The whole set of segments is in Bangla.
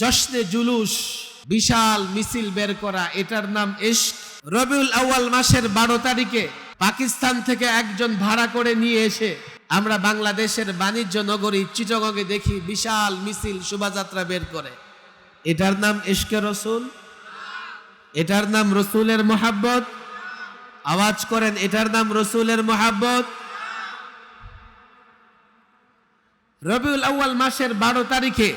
জশ্নে জুলুস, বিশাল মিছিল বের করা, এটার নাম ইশক। রবিউল আউয়াল মাসের বারো তারিখে পাকিস্তান থেকে একজন ভাড়া করে নিয়ে এসে আমরা বাংলাদেশের বাণিজ্য নগরী চিটগঙ্গে দেখি বিশাল মিছিল শোভাযাত্রা বের করে। এটার নাম ইশকে রসুল। এটার নাম রসুলের মোহাব্বত। আওয়াজ করেন, এটার নাম রসুলের মোহাব্বত। রবিউল আউয়াল মাসের বারো তারিখে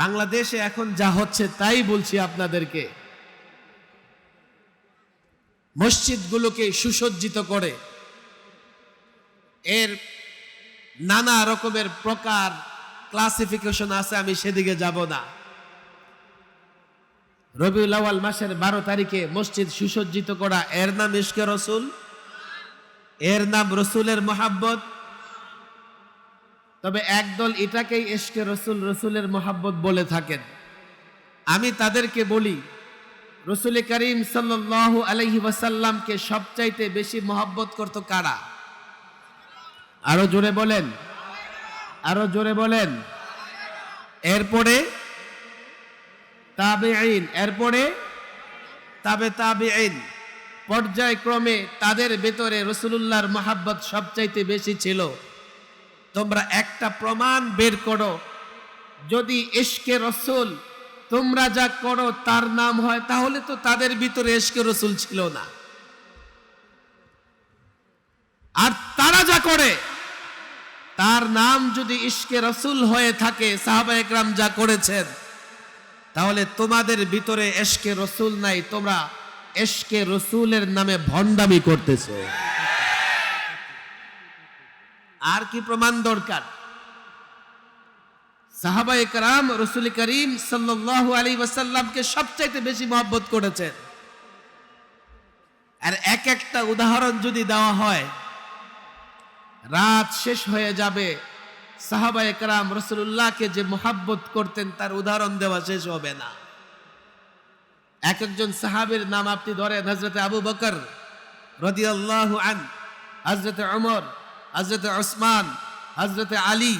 বাংলাদেশে এখন যা হচ্ছে তাই বলছি আপনাদেরকে। মসজিদগুলোকে সুসজ্জিত করে। এর নানা রকমের প্রকার ক্লাসিফিকেশন আছে, আমি সেদিকে যাব না। রবিউল আওয়াল মাসের বারো তারিখে মসজিদ সুসজ্জিত করা, এর নাম ইশকে রসুল? এর নাম রসুলের মোহাব্বত? তবে একদল এটাকেই ইশকে রসুল রসুলের মোহাব্বত বলে থাকেন। আমি তাদেরকে বলি, রসুল করিম সাল্লাহ আলহি ওয়াসাল্লামকে সবচাইতে বেশি মহব্বত করত কারা? আরও জোরে বলেন। আরও জোরে বলেন। এরপরে তাবে আইন এরপরে তাবে তাবে আইন পর্যায়ক্রমে তাদের ভেতরে রসুলুল্লাহর মহাব্বত সবচাইতে বেশি ছিল। তোমরা একটা প্রমাণ বের করো। যদি ইশকে রসুল তোমরা যা করো তার নাম হয়, তাহলে তো তাদের ভিতরে এশকে রসুল ছিল না। আর তারা যা করে, তার নাম যদি ইশকে রসুল হয়ে থাকে, সাহাবা একরাম যা করেছেন, তাহলে তোমাদের ভিতরে এশকে রসুল নাই, তোমরা এশকে রসুলের নামে ভণ্ডামি করতেছো। আর কি প্রমাণ দরকার? সাহাবা একরাম রসুল করিম সাল্লাহ আলী সবচাইতে বেশি মহব্বত করেছেন। আর এক একটা উদাহরণ যদি দেওয়া হয়, রাত শেষ হয়ে যাবে সাহাবা একরাম রসুল্লাহকে যে মোহাব্বত করতেন তার উদাহরণ দেওয়া শেষ হবে না। এক একজন সাহাবের নাম আপনি ধরেন হজরত আবু বকর রদিয়াল্লাহু আন হজরত অমর হজরত ওসমান হজরত আলী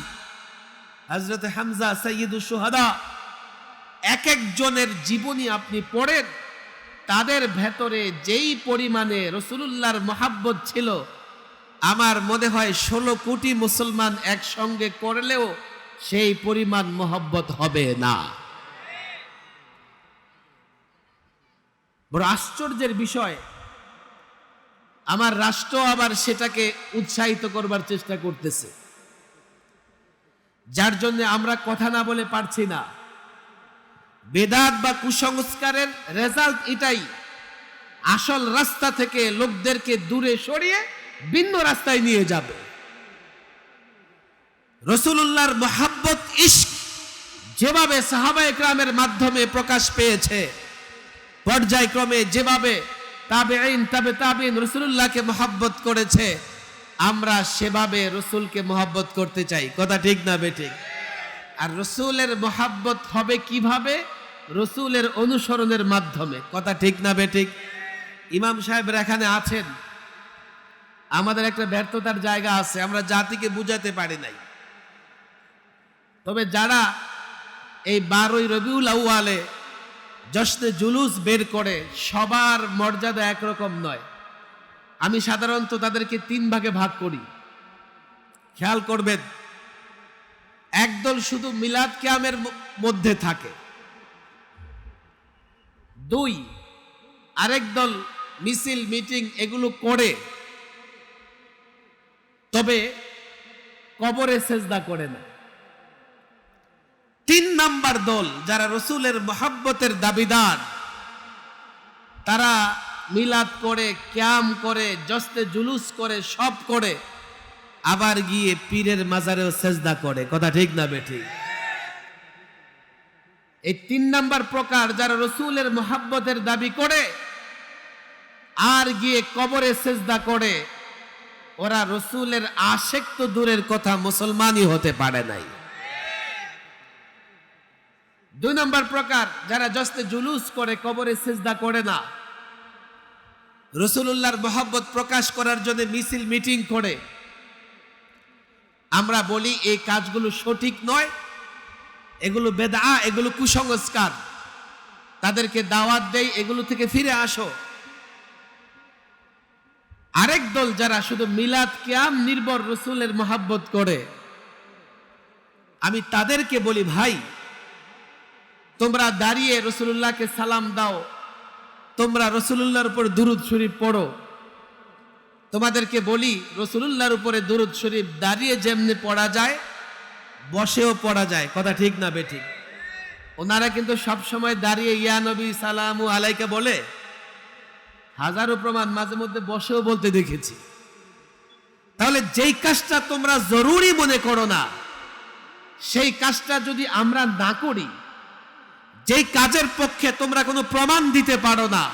হজরত হামজা সৈয়দ সুহাদা এক একজনের জীবনী আপনি পড়েন, তাদের ভেতরে যেই পরিমাণে রসুলুল্লাহর মহাব্বত ছিল, আমার মনে হয় ষোলো কোটি মুসলমান একসঙ্গে করলেও সেই পরিমাণ মহব্বত হবে না। বড় আশ্চর্যের বিষয় আমার রাষ্ট্র আবার সেটাকে উৎসাহিত করবার চেষ্টা করতেছে। যার জন্য আমরা কথা না বলে পারছি না। বেদাত বা কুসংস্কারের রেজাল্ট এটাই। আসল রাস্তা থেকে লোকদেরকে দূরে সরিয়ে ভিন্ন রাস্তায় নিয়ে যাবে। রসুল্লাহর মোহাব্বত ইশক যেভাবে সাহাবা একরামের মাধ্যমে প্রকাশ পেয়েছে, পর্যায়ক্রমে যেভাবে তাবে আইন তাবে তাবিন রসুল্লাহকে মহাব্বত করেছে। আমরা সেভাবে রসুলকে মহাব্বত করতে চাই। কথা ঠিক না বেঠিক? আর রসুলের মহাব্বত হবে কীভাবে? রসুলের অনুসরণের মাধ্যমে। কথা ঠিক না বেঠিক? ইমাম সাহেবরা এখানে আছেন। আমাদের একটা ব্যর্থতার জায়গা আছে। আমরা জাতিকে বুঝাতে পারি নাই। তবে যারা এই বারোই রবিউল আউয়ালে জশ্নে জুলুস বের করে, সবার মর্যাদা একরকম নয়। আমি সাধারণত তাদেরকে তিন ভাগে ভাগ করি। খেয়াল করবেন, একদল শুধু মিলাদ ক্যামের মধ্যে থাকে। দুই, আরেক দল মিছিল, মিটিং এগুলো করে। তবে কবরে সেজদা করে না। তিন নাম্বার দল যারা রসুলের মহাব্বতের দাবিদার, তারা মিলাদ করে, ক্যাম করে জস্তে জুলুস করে, সব করে, আবার গিয়ে পীরের মাজারেও সেজদা করে। কথা ঠিক না বেঠিক এই তিন নাম্বার প্রকার যারা রসুলের মহাব্বতের দাবি করে, আর গিয়ে কবরে সেজদা করে, ওরা রসুলের আশেক তো দূরের কথা, মুসলমানই হতে পারে নাই। দুই নম্বর প্রকার, যারা জস্তে জুলুস করে, কবরে সেজদা করে না। রসুল্লাহর মহব্বত প্রকাশ করার জন্য মিছিল, মিটিং করে। আমরা বলি, এই কাজগুলো সঠিক নয়, এগুলো বেদা এগুলো কুসংস্কার। তাদেরকে দাওয়াত দেই, এগুলো থেকে ফিরে আসো। আরেক দল যারা শুধু মিলাদ, কিয়াম, নির্ভর রসুলের মহাব্বত করে। আমি তাদেরকে বলি, ভাই তোমরা দাঁড়িয়ে রসুল্লাহকে সালাম দাও। তোমরা রসুল্লাহর উপর দুরুদ শরীফ পড়ো। তোমাদেরকে বলি রসুল্লাহর উপরে দুরুদ শরীফ দাঁড়িয়ে যেমনি পড়া যায়, বসেও পড়া যায়। কথা ঠিক না বেঠিক ওনারা কিন্তু সব সময় দাঁড়িয়ে, ইয়া নবী, সালামু আলাইকে বলে, হাজারো প্রমাণ মাঝে মধ্যে বসেও বলতে দেখেছি। তাহলে যেই কাজটা তোমরা জরুরি মনে করো না, সেই কাজটা যদি আমরা না করি যেই কাজের পক্ষে তোমরা কোনো প্রমাণ দিতে পারো না,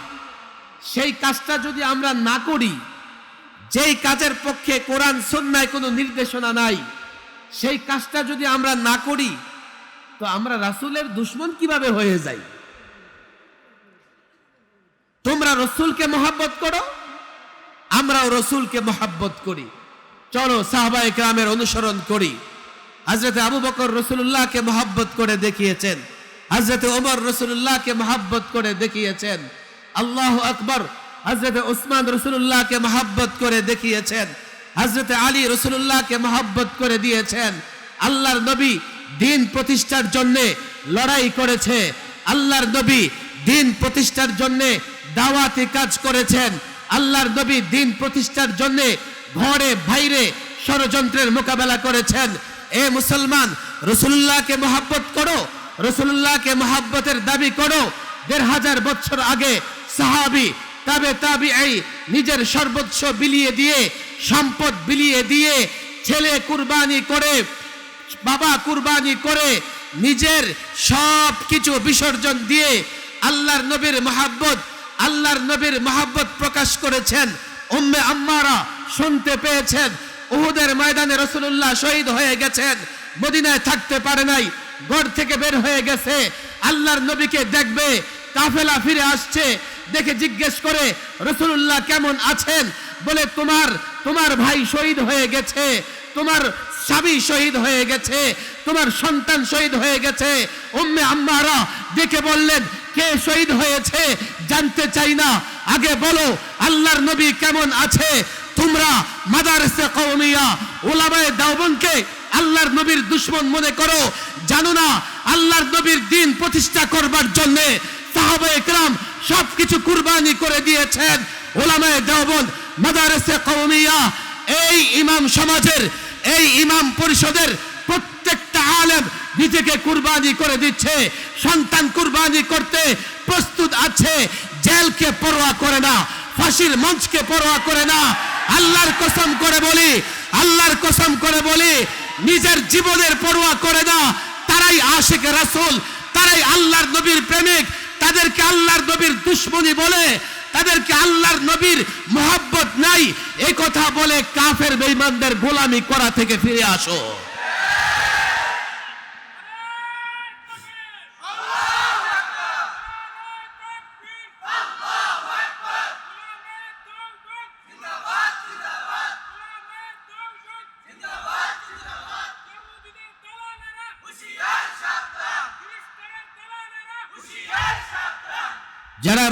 সেই কাজটা যদি আমরা না করি, যেই কাজের পক্ষে কোরআন সন্ন্যায় কোনো নির্দেশনা নাই, সেই কাজটা যদি আমরা না করি, তো আমরা রাসূলের দুশ্মন কীভাবে হয়ে যাই? তোমরা রসুলকে মহাব্বত করো, আমরাও রসুলকে মহাব্বত করি। চলো সাহবা একরামের অনুসরণ করি। হজরত আবু বকর রসুল্লাহকে মহাব্বত করে দেখিয়েছেন। হজরত ওমর রসুল্লাহকে মহাব্বত করে দেখিয়েছেন। আল্লাহ আকবর। হজরত উসমান রসুল্লাহকে মহাব্বত করে দেখিয়েছেন। হজরত আলী রসুল্লাহকে মহাব্বত করে দিয়েছেন। আল্লাহর নবী দিন প্রতিষ্ঠার জন্য লড়াই করেছে। আল্লাহর নবী দিন প্রতিষ্ঠার জন্য দাওয়াতি কাজ করেছেন। আল্লাহর নবী দিন প্রতিষ্ঠার জন্য ঘরে বাইরে ষড়যন্ত্রের মোকাবেলা করেছেন। এ মুসলমান রসুল্লাহকে মহাব্বত করো। রসুল্লাহকে মহাব্বতের দাবি করো। দেড় হাজার বছর আগে সাহাবি তাবে তাবি এই নিজের সর্বোচ্চ বিলিয়ে দিয়ে, সম্পদ বিলিয়ে দিয়ে ছেলে কুরবানি করে, বাবা কুরবানি করে নিজের সব কিছু বিসর্জন দিয়ে আল্লাহর নবীর মহাব্বত, আল্লাহর নবীর মহাব্বত প্রকাশ করেছেন। উম্মে আম্মারা শুনতে পেয়েছেন। উহুদের ময়দানে রসুল্লাহ শহীদ হয়ে গেছেন। মদিনায় থাকতে পারে নাই। ঘর থেকে বের হয়ে গেছে। আল্লাহর নবীকে দেখবে, কাফেলা ফিরে আসছে, দেখে জিজ্ঞেস করে রসুল্লাহ কেমন আছেন? বলে, তোমার তোমার ভাই শহীদ হয়ে গেছে, তোমার স্বামী শহীদ হয়ে গেছে, তোমার সন্তান শহীদ হয়ে গেছে। উম্মে আম্মারা দেখে বললেন, কে শহীদ হয়েছে জানতে চাই না। আগে বলো, আল্লাহর নবী কেমন আছে? তোমরা মাদারসে কওমিয়া ওলামায়ে দাওবনকে আল্লাহর নবীর দুশ্মন মনে করো, জানো না, আল্লাহর নবীর দিন প্রতিষ্ঠা করবার জন্য সাহাবা একরাম সবকিছু কুরবানি করে দিয়েছেন। ওলামায়ে দেওবন্দ, মাদারসে কওমিয়া, এই ইমাম সমাজের, এই ইমাম পরিষদের প্রত্যেকটা আলেম নিজেকে কুরবানি করে দিচ্ছে। সন্তান কুরবানি করতে প্রস্তুত আছে, জেলকে পরোয়া করে না, ফাঁসির মঞ্চকে পরোয়া করে না। আল্লাহর কসম করে বলি, আল্লাহর কসম করে বলি নিজের জীবনের পরোয়া করে না। তারাই আশেক রাসুল, তারাই আল্লাহর নবীর প্রেমিক। তাদেরকে আল্লাহর নবীর দুশ্মনী বলে, তাদেরকে আল্লাহর নবীর মোহাব্বত নাই। এ কথা বলে কাফের বেঈমানদের গোলামি করা থেকে ফিরে আসো।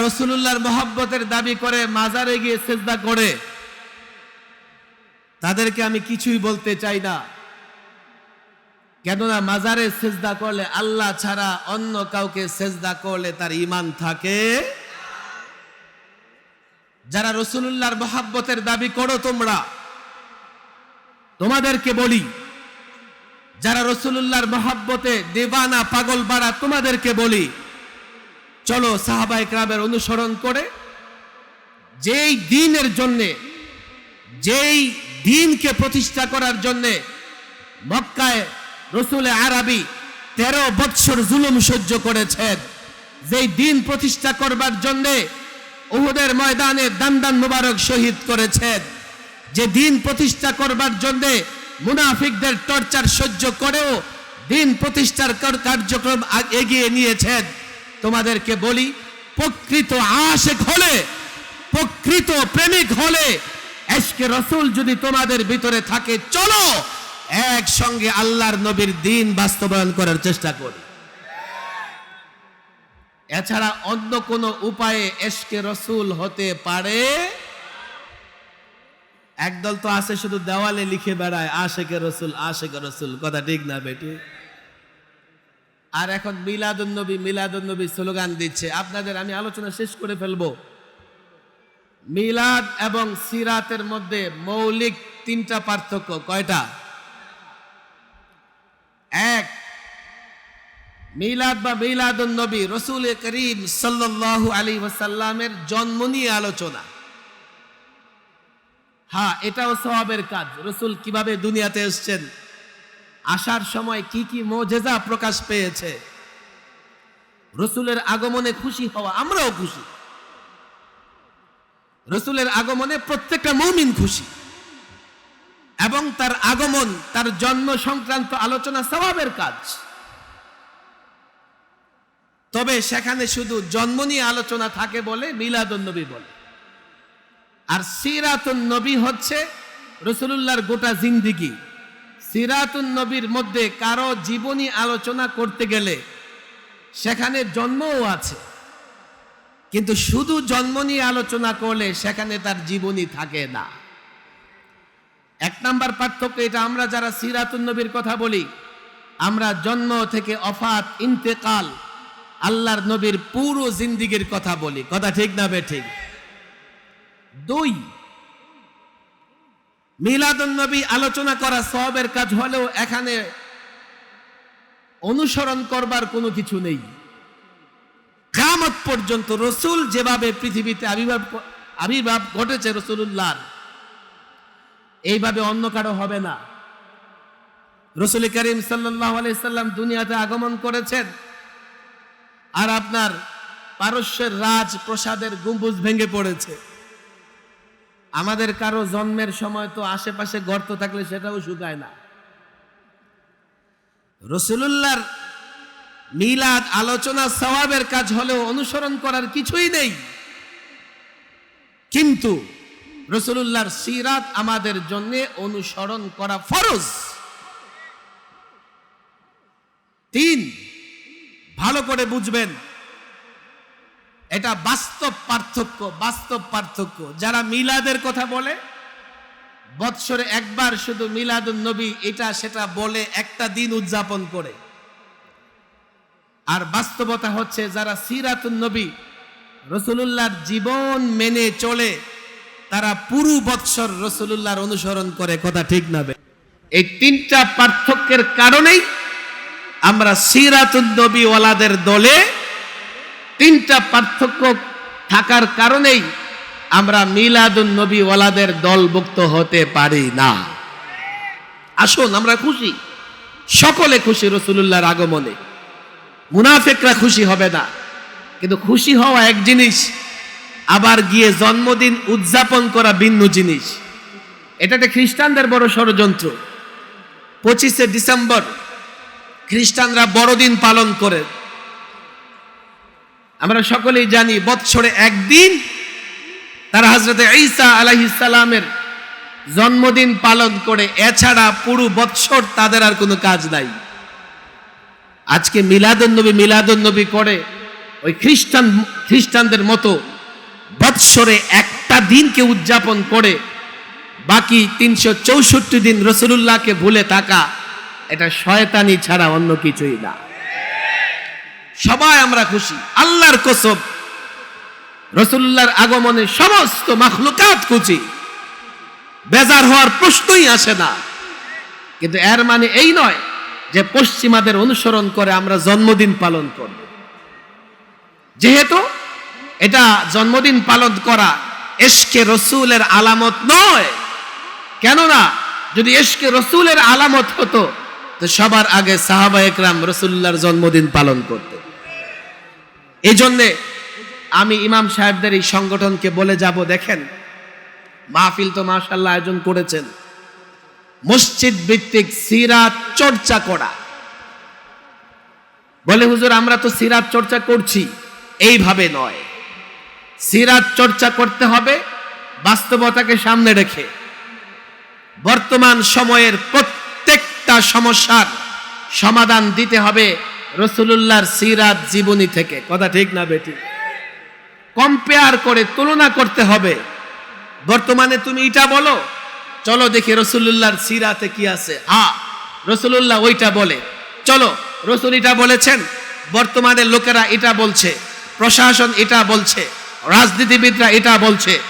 রসুল্লাহর মহাব্বতের দাবি করে মাজারে গিয়ে সেজদা করে। তাদেরকে আমি কিছুই বলতে চাই না। কেননা মাজারে সেজদা করলে আল্লাহ ছাড়া অন্য কাউকে সেজদা করলে তার ইমান থাকে। যারা রসুল্লাহর মহাব্বতের দাবি করো তোমরা, তোমাদেরকে বলি, যারা রসুল্লাহর মহাব্বতে দেবানা পাগল বাড়া তোমাদেরকে বলি চলো সাহাবা একরামের অনুসরণ করে, যেই দিনের জন্যে, যেই দিনকে প্রতিষ্ঠা করার জন্যে মক্কায় রসুল আরবি তেরো বৎসর জুলুম সহ্য করেছেন, যেই দিন প্রতিষ্ঠা করবার জন্যে উহুদের ময়দানে দান্দান মুবারক শহীদ করেছেন, যে দিন প্রতিষ্ঠা করবার জন্যে মুনাফিকদের টর্চার সহ্য করেও দিন প্রতিষ্ঠার কার্যক্রম এগিয়ে নিয়েছেন। তোমাদেরকে বলি, প্রকৃত আশেক হলে, প্রকৃত প্রেমিক হলে এশকে রসুল যদি তোমাদের ভিতরে থাকে, চলো একসঙ্গে আল্লাহর নবীর দিন বাস্তবায়ন করার চেষ্টা করি। এছাড়া অন্য কোনো উপায়ে এসকে রসুল হতে পারে? একদল তো আছে শুধু দেওয়ালে লিখে বেড়ায়, আশেকে রসুল আশেকে রসুল, কথা ঠিক না বেটি? আর এখন মিলাদুন নবী মিলাদুন নবী স্লোগান দিচ্ছে। আপনাদের আমি আলোচনা শেষ করে ফেলব। মিলাদ এবং সিরাতের মধ্যে মৌলিক তিনটা পার্থক্য। কয়টা? এক, মিলাদ বা মিলাদুন নবী রসুল করিম সাল্লাল্লাহু আলী ওয়াসাল্লামের জন্ম নিয়ে আলোচনা। হ্যাঁ এটাও সওয়াবের কাজ। রসুল কীভাবে দুনিয়াতে এসছেন? আসার সময় কি কি মোজেজা প্রকাশ পেয়েছে? রসুলের আগমনে খুশি হওয়া, আমরাও খুশি। রসুলের আগমনে প্রত্যেকটা মৌমিন খুশি। এবং তার আগমন, তার জন্ম সংক্রান্ত আলোচনা স্বভাবের কাজ। তবে সেখানে শুধু জন্ম নিয়ে আলোচনা থাকে বলে মিলাদুন নবী বলে। আর সিরাতুন নবী হচ্ছে রসুল্লাহর গোটা জিন্দিগি। সিরাতুন নবীর মধ্যে কারও জীবনী আলোচনা করতে গেলে সেখানে জন্মও আছে। কিন্তু শুধু জন্ম নিয়ে আলোচনা করলে সেখানে তার জীবনী থাকে না। এক নাম্বার পার্থক্য এটা, আমরা যারা সিরাতুন নবীর কথা বলি, আমরা জন্ম থেকে অফাত, ইন্তেকাল, আল্লাহর নবীর পুরো জিন্দিগির কথা বলি। কথা ঠিক না বে ঠিক? দুই মিলাদুন নবী আলোচনা করা সবের কাজ হলেও এখানে অনুসরণ করবার কোনো কিছু নেই। কামত পর্যন্ত রসুল যেভাবে পৃথিবীতে আবির্ভাব আবির্ভাব ঘটেছে রসুল্লাহর এইভাবে অন্য কারও হবে না। রসুল করিম সাল্লাম দুনিয়াতে আগমন করেছেন আর আপনার পারস্যের রাজ প্রসাদের গম্বুজ ভেঙে পড়েছে। আমাদের কারও জন্মের সময় তো আশেপাশে গর্ত থাকলে সেটাও শুকায় না। রসুল্লাহর মিলাদ আলোচনা সওয়াবের কাজ হলেও অনুসরণ করার কিছুই নেই। কিন্তু রসুল্লাহর সিরাত আমাদের জন্য অনুসরণ করা ফরজ। তিন, ভালো করে বুঝবেন এটা বাস্তব পার্থক্য বাস্তব পার্থক্য। যারা মিলাদের কথা বলে, বৎসরে একবার শুধু মিলাদুন নবী, এটা সেটা বলে একটা দিন উদযাপন করে। আর বাস্তবতা হচ্ছে যারা সিরাতুন নবী, রসুলুল্লাহর জীবন মেনে চলে, তারা পুরু বৎসর রসুলুল্লাহর অনুসরণ করে, কথা ঠিক নাবে এই তিনটা পার্থক্যের কারণেই আমরা সিরাতুন নবী ওয়ালাদের দলে তিনটা পার্থক্য থাকার কারণেই আমরা মিলাদুন নবী ওয়ালাদের দলভুক্ত হতে পারি না। আসুন, আমরা খুশি। সকলে খুশি রসুলুল্লাহর আগমনে। মুনাফেকরা খুশি হবে না। কিন্তু খুশি হওয়া এক জিনিস, আবার গিয়ে জন্মদিন উদযাপন করা ভিন্ন জিনিস। এটা একটা খ্রিস্টানদের বড় ষড়যন্ত্র। পঁচিশে ডিসেম্বর, খ্রিস্টানরা বড়দিন পালন করে। আমরা সকলেই জানি বৎসরে একদিন তারা হজরতে ঈসা আলাইসালামের জন্মদিন পালন করে, এছাড়া পুরো বৎসর তাদের আর কোনো কাজ নাই। আজকে মিলাদুন নবী মিলাদুন নবী করে, ওই খ্রিস্টান, খ্রিস্টানদের মতো বৎসরে একটা দিনকে উদযাপন করে, বাকি তিনশো চৌষট্টি দিন রসুলুল্লাহকে ভুলে থাকা, এটা শয়তানি ছাড়া অন্য কিছুই না। সবাই আমরা খুশি। আল্লাহর কসব রসুল্লাহর আগমনে সমস্ত মাখলুকাত খুশি বেজার হওয়ার প্রশ্নই আসে না। কিন্তু এর মানে এই নয় যে পশ্চিমাদের অনুসরণ করে আমরা জন্মদিন পালন করব। যেহেতু এটা জন্মদিন পালন করা এসকে রসুলের আলামত নয়, কেননা যদি এসকে রসুলের আলামত হতো, তো সবার আগে সাহাবা একরাম রসুল্লাহর জন্মদিন পালন করতে এই জন্যে আমি ইমাম সাহেবদের এই সংগঠনকে বলে যাব, দেখেন, মাহফিল তো মাশাল্লাহ আয়োজন করেছেন। মসজিদ ভিত্তিক সিরাত চর্চা করা। বলে, হুজুর, আমরা তো সিরাত চর্চা করছি, এইভাবে নয়। সিরাত চর্চা করতে হবে, বাস্তবতাকে সামনে রেখে। বর্তমান সময়ের প্রত্যেকটা সমস্যার সমাধান দিতে হবে রসুলুল্লাহর সিরাত জীবনী থেকে। কথা ঠিক না বেটি? কম্পেয়ার করে তুলনা করতে হবে। বর্তমানে তুমি এটা বলো চলো দেখি রসুল্লাহর সিরাতে কি আছে। হ্যাঁ রসুল্লাহ ওইটা বলে। চলো রসুল এটা বলেছেন বর্তমানে লোকেরা এটা বলছে প্রশাসন এটা বলছে রাজনীতিবিদরা এটা বলছে।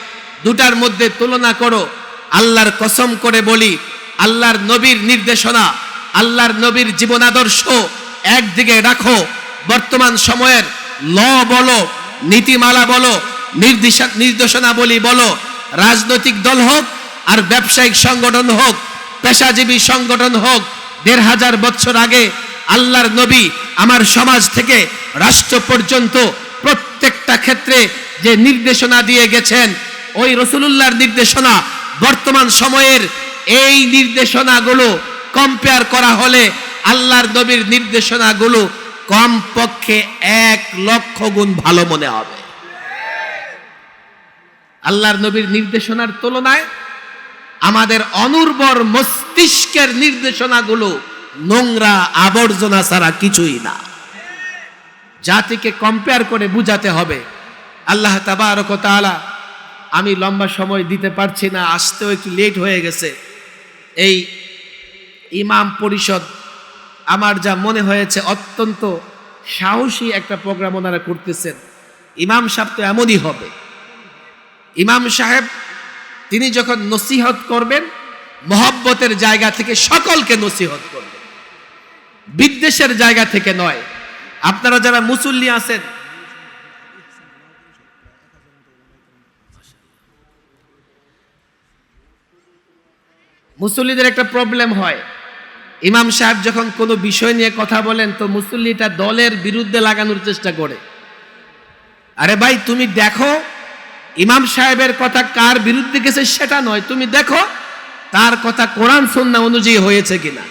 দুটার মধ্যে তুলনা করো আল্লাহর কসম করে বলি আল্লাহর নবীর নির্দেশনা আল্লাহর নবীর জীবনাদর্শ একদিকে রাখো, বর্তমান সময়ের ল বলো, নীতিমালা বলো, নির্দেশা, নির্দেশনাবলী বলো, রাজনৈতিক দল হোক আর ব্যবসায়িক সংগঠন হোক, পেশাজীবী সংগঠন হোক, দেড় হাজার বছর আগে আল্লাহর নবী আমার সমাজ থেকে রাষ্ট্র পর্যন্ত প্রত্যেকটা ক্ষেত্রে যে নির্দেশনা দিয়ে গেছেন, ওই রসুলুল্লাহর নির্দেশনা বর্তমান সময়ের এই নির্দেশনাগুলো কম্পেয়ার করা হলে আল্লাহর নবীর নির্দেশনাগুলো কম পক্ষে এক লক্ষ গুণ ভালো মনে হবে। আল্লাহর নবীর নির্দেশনার তুলনায় আমাদের অনুর্বর মস্তিষ্কের নির্দেশনাগুলো নোংরা আবর্জনা ছাড়া কিছুই না। জাতিকে কম্পেয়ার করে বুঝাতে হবে। আল্লাহ তাআলা, আমি লম্বা সময় দিতে পারছি না, আসতেও একটু লেট হয়ে গেছে। এই ইমাম পরিষদ আমার যা মনে হয়েছে অত্যন্ত সাহসী একটা প্রোগ্রাম ওনারা করতেছেন। ইমাম সাহেব তো এমনই হবে। ইমাম সাহেব, তিনি যখন নসিহত করবেন, মহব্বতের জায়গা থেকে সকলকে নসিহত করবেন। বিদ্বেষের জায়গা থেকে নয়। আপনারা যারা মুসল্লি আছেন, মুসল্লিদের একটা প্রবলেম হয়। ইমাম সাহেব যখন কোনো বিষয় নিয়ে কথা বলেন, তো মুসল্লিটা দলের বিরুদ্ধে লাগানোর চেষ্টা করে। আরে ভাই, তুমি দেখো, ইমাম সাহেবের কথা কার বিরুদ্ধে গেছে সেটা নয়। তুমি দেখো, তার কথা কোরআন সন্না অনুযায়ী হয়েছে কিনা।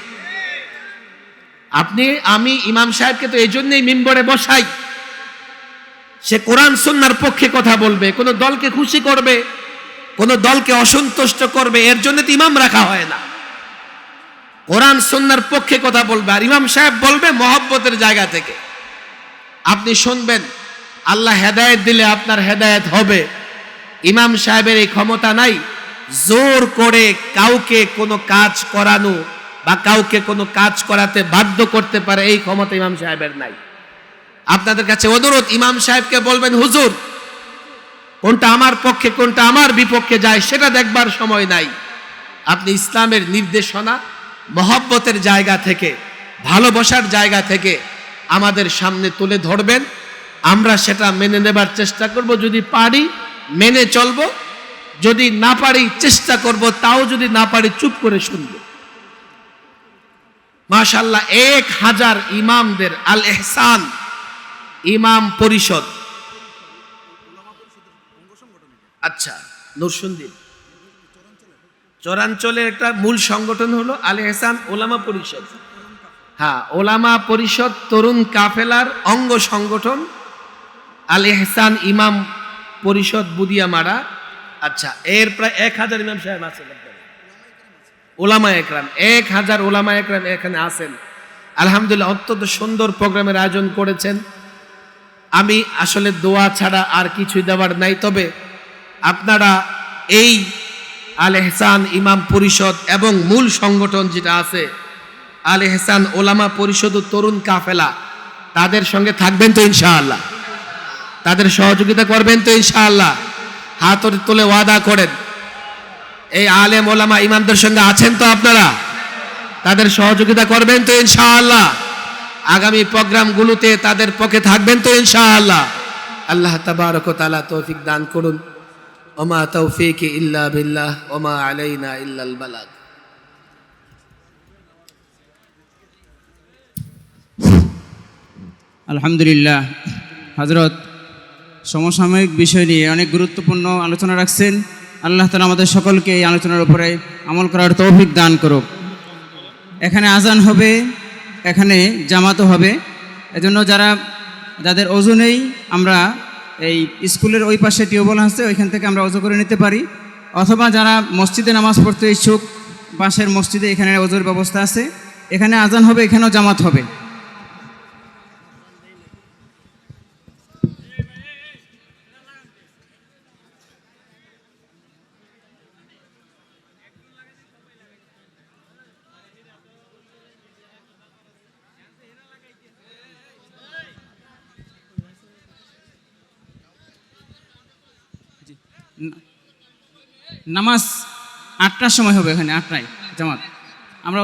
আপনি, আমি ইমাম সাহেবকে তো এই জন্যই মিম্বরে বসাই। সে কোরআন সন্ন্যার পক্ষে কথা বলবে, কোন দলকে খুশি করবে, কোন দলকে অসন্তুষ্ট করবে, এর জন্য তো ইমাম রাখা হয় না। কোরআন সন্ন্যার পক্ষে কথা বলবে, আর ইমাম সাহেব বলবে মহব্বতের জায়গা থেকে। আপনি শুনবেন, আল্লাহ হেদায়েত দিলে আপনার হেদায়েত হবে। ইমাম সাহেবের এই ক্ষমতা নাই, জোর করে কাউকে কোনো কাজ করানো বা কাউকে কোনো কাজ করাতে বাধ্য করতে পারে, এই ক্ষমতা ইমাম সাহেবের নাই। আপনাদের কাছে অনুরোধ, ইমাম সাহেবকে বলবেন, হুজুর, কোনটা আমার পক্ষে, কোনটা আমার বিপক্ষে যায়, সেটা দেখবার সময় নাই। আপনি ইসলামের নির্দেশনা মহব্বতের জায়গা থেকে, ভালোবাসার জায়গা থেকে আমাদের সামনে তুলে ধরবেন। আমরা সেটা মেনে নেবার চেষ্টা করব। যদি পারি, মেনে চলব। যদি না পারি, চেষ্টা করব। তাও যদি না পারি, চুপ করে শুনব। মাশাল্লাহ এক হাজার ইমামদের আল এহসান ইমাম পরিষদ। আচ্ছা নরসুন্দিন চরাঞ্চলের একটা মূল সংগঠন হলো আল এহসান ওলামা পরিষদ। হ্যাঁ ওলামা পরিষদ তরুণ কাফেলার অঙ্গ সংগঠন আল এহসান ইমাম পরিষদ বুদিয়ামারা। আচ্ছা এর প্রায় এক হাজার ইমাম সাহেব আছেন। ওলামা একরাম, এক হাজার ওলামা একরাম এখানে আছেন। আলহামদুলিল্লাহ, অত্যন্ত সুন্দর প্রোগ্রামের আয়োজন করেছেন। আমি আসলে দোয়া ছাড়া আর কিছুই দেওয়ার নাই, তবে আপনারা এই আল এহসান ইমাম পরিষদ এবং মূল সংগঠন যেটা আছে, আল এহসান ওলামা পরিষদ তরুণ কাফেলা, তাদের সঙ্গে থাকবেন তো ইনশাআল্লাহ। তাদের সহযোগিতা করবেন তো ইনশাআল্লাহ। হাত তুলে ওয়াদা করেন। এই আলেম ওলামা ইমামদের সঙ্গে আছেন তো আপনারা? তাদের সহযোগিতা করবেন তো ইনশাআল্লাহ। আগামী প্রোগ্রামগুলোতে তাদের পক্ষে থাকবেন তো ইনশাআল্লাহ। আল্লাহ তাবারক ও তাআলা তৌফিক দান করুন। ওমা তৌফিক ইল্লা বিল্লাহ, ওমা আলাইনা ইল্লাল বালাগ। আলহামদুলিল্লাহ। হজরত সমসাময়িক বিষয় নিয়ে অনেক গুরুত্বপূর্ণ আলোচনা রাখছেন। আল্লাহ তালা আমাদের সকলকে এই আলোচনার উপরে আমল করার তৌফিক দান করুক। এখানে আজান হবে, এখানে জামাতও হবে। এজন্য যারা, যাদের ওজনেই আমরা এই স্কুলের ওই পাশে টিউবওয়েল আছে, ওইখান থেকে আমরা অজু করে নিতে পারি। অথবা যারা মসজিদে নামাজ পড়তে ইচ্ছুক পাশের মসজিদে এখানে অজুর ব্যবস্থা আছে। এখানে আজান হবে, এখানেও জামাত হবে। নামাজ আটটার সময় হবে এখানে আটটায় জামাত। আমরা